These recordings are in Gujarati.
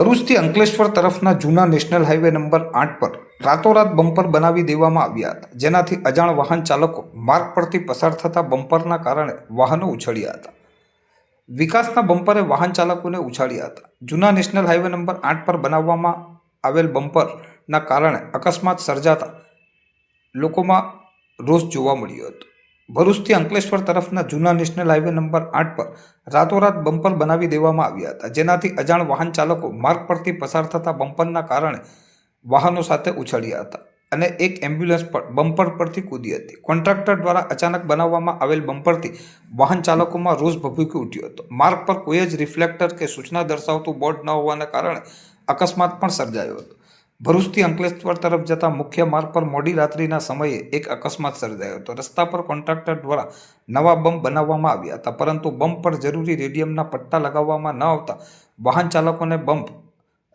ભરૂચથી અંકલેશ્વર તરફના જૂના નેશનલ હાઈવે નંબર આઠ પર રાતોરાત બમ્પર બનાવી દેવામાં આવ્યા હતા, જેનાથી અજાણ વાહન ચાલકો માર્ગ પરથી પસાર થતા બમ્પરના કારણે વાહનો ઉછળ્યા હતા. વિકાસના બમ્પરે વાહન ચાલકોને ઉછાળ્યા હતા. જૂના નેશનલ હાઈવે નંબર આઠ પર બનાવવામાં આવેલ બમ્પરના કારણે અકસ્માત સર્જાતા લોકોમાં રોષ જોવા મળ્યો હતો. ભરૂચથી અંકલેશ્વર તરફના જૂના નેશનલ હાઈવે નંબર આઠ પર રાતોરાત બમ્પર બનાવી દેવામાં આવ્યા હતા, જેનાથી અજાણ વાહન ચાલકો માર્ગ પરથી પસાર થતા બમ્પરના કારણે વાહનો સાથે ઉછળ્યા હતા અને એક એમ્બ્યુલન્સ પણ બમ્પર પરથી કૂદી હતી. કોન્ટ્રાક્ટર દ્વારા અચાનક બનાવવામાં આવેલ બમ્પરથી વાહન ચાલકોમાં રોષ ભભૂકી ઉઠ્યો હતો. માર્ગ પર કોઈ જ રિફ્લેક્ટર કે સૂચના દર્શાવતું બોર્ડ ન હોવાને કારણે અકસ્માત પણ સર્જાયો હતો. ભરૂચથી અંકલેશ્વર તરફ જતા મુખ્ય માર્ગ પર મોડી રાત્રિના સમયે એક અકસ્માત સર્જાયો હતો. રસ્તા પર કોન્ટ્રાક્ટર દ્વારા નવા બમ્પ બનાવવામાં આવ્યા હતા, પરંતુ બમ્પ પર જરૂરી રેડિયમના પટ્ટા લગાવવામાં ન આવતા વાહન ચાલકોને બમ્પ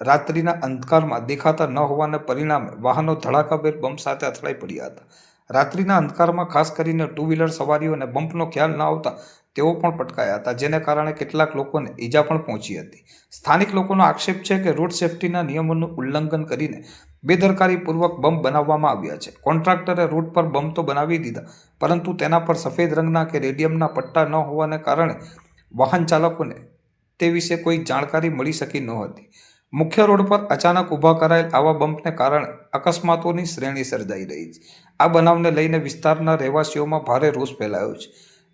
રાત્રિના અંધકારમાં દેખાતા ન હોવાને પરિણામે વાહનો ધડાકાભેર બમ્પ સાથે અથડાઈ પડ્યા હતા. રાત્રિના અંધકારમાં ખાસ કરીને ટુ વ્હીલર સવારીઓને બમ્પનો ખ્યાલ ન આવતા તેઓ પણ પટકાયા હતા, જેને કારણે કેટલાક લોકોને ઈજા પણ પહોંચી હતી. સ્થાનિક લોકોનો આક્ષેપ છે કે રોડ સેફટીના નિયમોનું ઉલ્લંઘન કરીને બેદરકારીપૂર્વક બમ્પ બનાવવામાં આવ્યા છે. કોન્ટ્રાક્ટરે રોડ પર બમ્પ તો બનાવી દીધા, પરંતુ તેના પર સફેદ રંગના કે રેડિયમના પટ્ટા ન હોવાને કારણે વાહન ચાલકોને તે વિશે કોઈ જાણકારી મળી શકી નહોતી. મુખ્ય રોડ પર અચાનક ઊભા કરાયેલ આવા બમ્પને કારણે અકસ્માતોની શ્રેણી સર્જાઈ રહી છે. આ બનાવને લઈને વિસ્તારના રહેવાસીઓમાં ભારે રોષ ફેલાયો છે.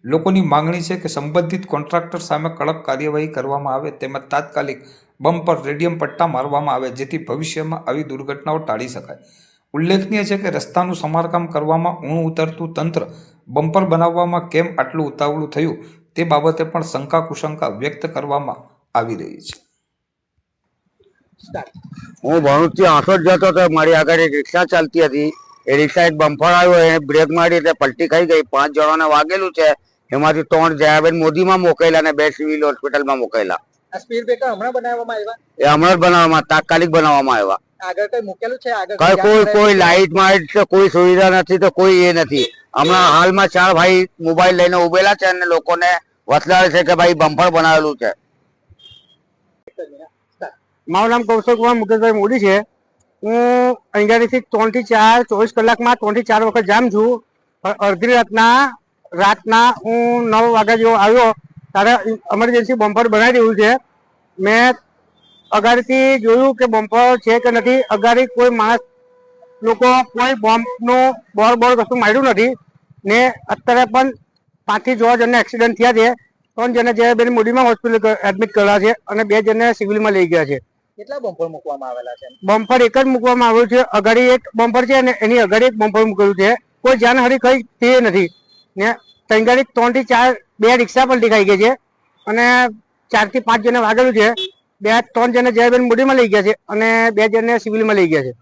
લોકોની માંગણી છે કે સંબંધિત કોન્ટ્રાક્ટર સામે કડક કાર્યવાહી કરવામાં આવે તેમજ તાત્કાલિક પર રેડિયમ પટ્ટા મારવામાં આવે જેથી ભવિષ્યમાં આવી દુર્ઘટનાઓ ટાળી શકાય. ઉલ્લેખનીય છે કે રસ્તાનું સમારકામ કરવામાં ઊણું ઉતરતું તંત્ર બમ્પર બનાવવામાં કેમ આટલું ઉતાવળું થયું તે બાબતે પણ શંકા કુશંકા વ્યક્ત કરવામાં આવી રહી છે. હું ભરૂચથી આંસોદ જતો હતો મારી આગળ એક રિક્ષા ચાલતી હતી. એ રિક્ષા એક બમ્પર આવ્યો, એને બ્રેક મારી એટલે પલટી ખાઈ ગઈ. પાંચ જણાને વાગેલું છે. એમાંથી ત્રણ જયાબેન મોદીમાં મોકલેલા અને બે સિવિલ હોસ્પિટલમાં મોકલેલા આ સ્પીડ બ્રેકર હમણાં બનાવવામાં આવ્યા? એ હમણાં જ બનાવવામાં તાત્કાલિક બનાવવામાં આવ્યા. આગળ કઈ મૂકેલું છે? આગળ કઈ કોઈ કોઈ લાઈટ માઇટ કોઈ સુવિધા નથી તો કોઈ એ નથી. હમણાં હાલમાં ચાર ભાઈ મોબાઈલ લઈને ઉભેલા છે અને લોકોને વસલાવે છે કે ભાઈ બમ્પર બનાવેલું છે. મારું નામ કૌશલ કુમાર મુકેશભાઈ મોદી છે. હું અહીંયાથી ત્રણથી ચાર ચોવીસ કલાકમાં ત્રણથી ચાર વખત જામ છું. પણ અડધી રાતના રાતના હું નવ વાગ્યા જેવો આવ્યો ત્યારે ઇમરજન્સી બમ્પર બનાવી દેવું છે. મેં અગાડીથી જોયું કે બમ્પર છે કે નથી. અગાડી કોઈ માણસ લોકો કોઈ બોમ્બનું બોર બોર કશું માર્યું નથી. ને અત્યારે પણ પાંચથી છ જણને એક્સિડન્ટ થયા છે. ત્રણ જણને જે બેન મોડીમાં હોસ્પિટલ એડમિટ કર્યા છે અને બે જણને સિવિલમાં લઈ ગયા છે. કેટલા બમ્પર મૂકવામાં આવેલા છે? બમ્પર એક જ મૂકવામાં આવ્યું છે. અગાડી એક બમ્પર છે અને એની અગાડી એક બમ્પર મૂકેલું છે. કોઈ જાનહારી કઈ તે નથી. ને તંગાડી ત્રણથી ચાર, બે રિક્ષા પણ દેખાઈ ગઈ છે. અને ચારથી પાંચ જણા વાગેલું છે. બે, ત્રણ જણે જયાબેન મોડીમાં લઈ ગયા છે અને બે જણને સિવિલમાં લઈ ગયા છે.